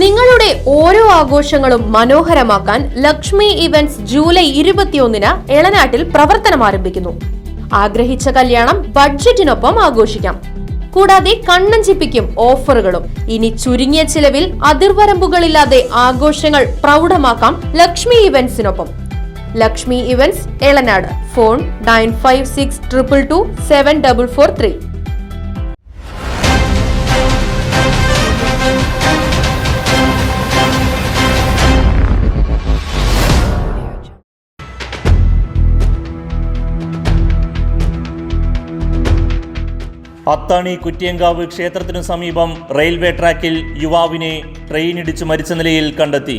നിങ്ങളുടെ ഓരോ ആഘോഷങ്ങളും മനോഹരമാക്കാൻ ലക്ഷ്മി ഇവന്റ്സ് ജൂലൈ ഇരുപത്തിയൊന്നിന് എളനാട്ടിൽ പ്രവർത്തനം ആരംഭിക്കുന്നു. ആഗ്രഹിച്ച കല്യാണം ബഡ്ജറ്റിനൊപ്പം ആഘോഷിക്കാം. കൂടാതെ കണ്ണഞ്ചിപ്പിക്കും ഓഫറുകളും. ഇനി ചുരുങ്ങിയ ചിലവിൽ അതിർവരമ്പുകളില്ലാതെ ആഘോഷങ്ങൾ പ്രൗഢമാക്കാം Lakshmi ഇവന്റ്സിനൊപ്പം. Lakshmi events Elanad. Phone nine five six triple two seven double four three. Athani Kuttiyankavu ക്ഷേത്രത്തിനു സമീപം റെയിൽവേ ട്രാക്കിൽ യുവാവിനെ ട്രെയിൻ ഇടിച്ചു മരിച്ച നിലയിൽ കണ്ടെത്തി.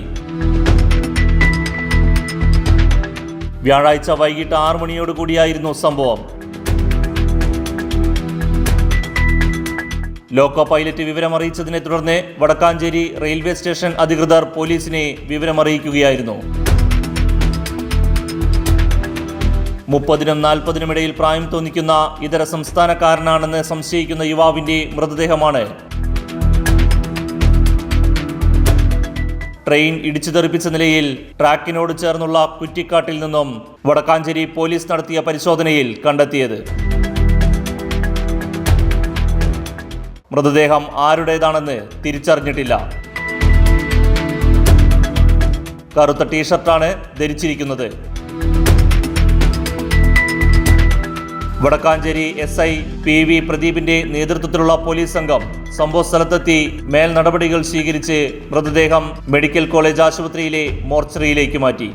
വ്യാഴാഴ്ച വൈകിട്ട് ആറു മണിയോടുകൂടിയായിരുന്നു സംഭവം. ലോക്കോ പൈലറ്റ് വിവരമറിയിച്ചതിനെ തുടർന്ന് വടക്കാഞ്ചേരി റെയിൽവേ സ്റ്റേഷൻ അധികൃതർ പോലീസിനെ വിവരമറിയിക്കുകയായിരുന്നു. മുപ്പതിനും നാൽപ്പതിനും ഇടയിൽ പ്രായം തോന്നിക്കുന്ന ഇതര സംസ്ഥാനക്കാരനാണെന്ന് സംശയിക്കുന്ന യുവാവിന്റെ മൃതദേഹമാണ്. ട്രെയിൻ ഇടിച്ചു തെറിപ്പിച്ച നിലയിൽ ട്രാക്കിനോട് ചേർന്നുള്ള കുറ്റിക്കാട്ടിൽ നിന്നും വടക്കാഞ്ചേരി പോലീസ് നടത്തിയ പരിശോധനയിൽ കണ്ടെത്തിയത്. മൃതദേഹം ആരുടേതാണെന്ന് തിരിച്ചറിഞ്ഞിട്ടില്ല. കറുത്ത ടീഷർട്ടാണ് ധരിച്ചിരിക്കുന്നത്. Vadakkancherry S I P V പ്രദീപിന്റെ നേതൃത്വത്തിലുള്ള പോലീസ് സംഘം സംഭവ സ്ഥലത്തെത്തി മേൽ നടപടികൾ സ്വീകരിച്ച് മൃതദേഹം മെഡിക്കൽ കോളേജ് ആശുപത്രിയിലെ മോർച്ചറിയിലേക്ക് മാറ്റി.